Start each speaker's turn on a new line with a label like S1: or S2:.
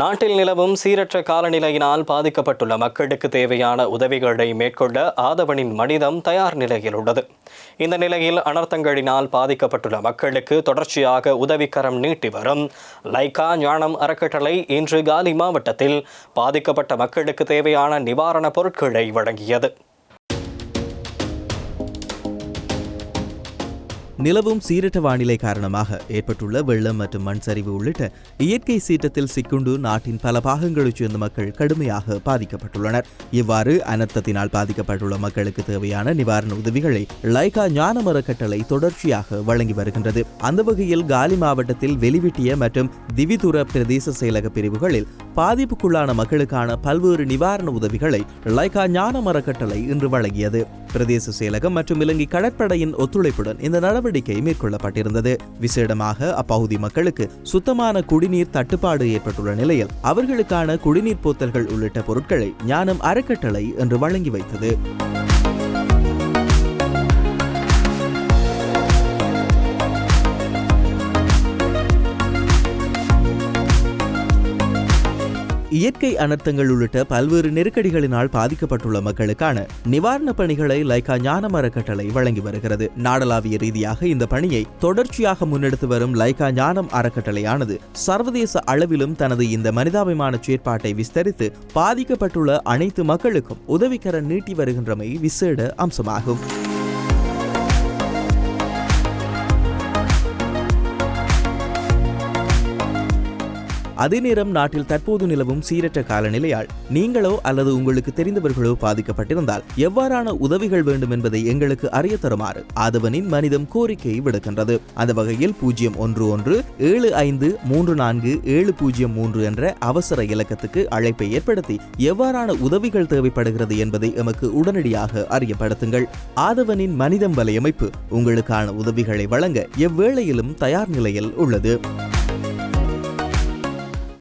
S1: நாட்டில் நிலவும் சீரற்ற காலநிலையினால் பாதிக்கப்பட்டுள்ள மக்களுக்கு தேவையான உதவிகளை மேற்கொள்ள ஆதவனின் மனிதம் தயார் நிலையில் உள்ளது. இந்த நிலையில் அனர்த்தங்களினால் பாதிக்கப்பட்டுள்ள மக்களுக்கு தொடர்ச்சியாக உதவிக்கரம் நீட்டி வரும் லைகா ஞானம் அறக்கட்டளை இன்று காலி மாவட்டத்தில் பாதிக்கப்பட்ட மக்களுக்கு தேவையான நிவாரணப் பொருட்களை வழங்கியது.
S2: நிலவும் சீரற்ற வானிலை காரணமாக ஏற்பட்டுள்ள வெள்ளம் மற்றும் மண் சரிவு உள்ளிட்ட இயற்கை சீற்றத்தில் சிக்குண்டு நாட்டின் பல பாகங்களைச் சேர்ந்த மக்கள் கடுமையாக பாதிக்கப்பட்டுள்ளனர். இவ்வாறு அனர்த்தத்தினால் பாதிக்கப்பட்டுள்ள மக்களுக்கு தேவையான நிவாரண உதவிகளை லைகா ஞானமர கட்டளை தொடர்ச்சியாக வழங்கி வருகின்றது. அந்த வகையில் காலி மாவட்டத்தில் வெளிவிட்டிய மற்றும் திவிதுர பிரதேச செயலக பிரிவுகளில் பாதிப்புக்குள்ளான மக்களுக்கான பல்வேறு நிவாரண உதவிகளை லைகா ஞான மரக்கட்டளை இன்று வழங்கியது. பிரதேச செயலகம் மற்றும் இலங்கை கடற்படையின் ஒத்துழைப்புடன் இந்த நடவடிக்கை மேற்கொள்ளப்பட்டிருந்தது. விசேடமாக அப்பகுதி மக்களுக்கு சுத்தமான குடிநீர் தட்டுப்பாடு ஏற்பட்டுள்ள நிலையில் அவர்களுக்கான குடிநீர் போத்தல்கள் உள்ளிட்ட பொருட்களை ஞானம் அறக்கட்டளை என்று வழங்கி வைத்தது. இயற்கை அனர்த்தங்கள் உள்ளிட்ட பல்வேறு நெருக்கடிகளினால் பாதிக்கப்பட்டுள்ள மக்களுக்கான நிவாரணப் பணிகளை லைகா ஞானமர அறக்கட்டளை வழங்கி வருகிறது. நாடளாவிய ரீதியாக இந்த பணியை தொடர்ச்சியாக முன்னெடுத்து வரும் லைகா ஞானம் அறக்கட்டளையானது சர்வதேச அளவிலும் தனது இந்த மனிதாபிமான செயற்பாட்டை விஸ்தரித்து பாதிக்கப்பட்டுள்ள அனைத்து மக்களுக்கும் உதவிக்கர நீட்டி வருகின்றமை விசேட அம்சமாகும். அதே நேரம் நாட்டில் தற்போது நிலவும் சீரற்ற காலநிலையால் நீங்களோ அல்லது உங்களுக்கு தெரிந்தவர்களோ பாதிக்கப்பட்டிருந்தால் எவ்வாறான உதவிகள் வேண்டும் என்பதை எங்களுக்கு அறிய தருமாறு ஆதவனின் மனிதம் கோரிக்கையை விடுக்கின்றது. அந்த வகையில் பூஜ்ஜியம் ஒன்று ஒன்று ஏழு ஐந்து மூன்று நான்கு ஏழு பூஜ்ஜியம் மூன்று என்ற அவசர இலக்கத்துக்கு அழைப்பை ஏற்படுத்தி எவ்வாறான உதவிகள் தேவைப்படுகிறது என்பதை எமக்கு உடனடியாக அறியப்படுத்துங்கள். ஆதவனின் மனிதம் வலையமைப்பு உங்களுக்கான உதவிகளை வழங்க எவ்வேளையிலும் தயார் நிலையில் உள்ளது.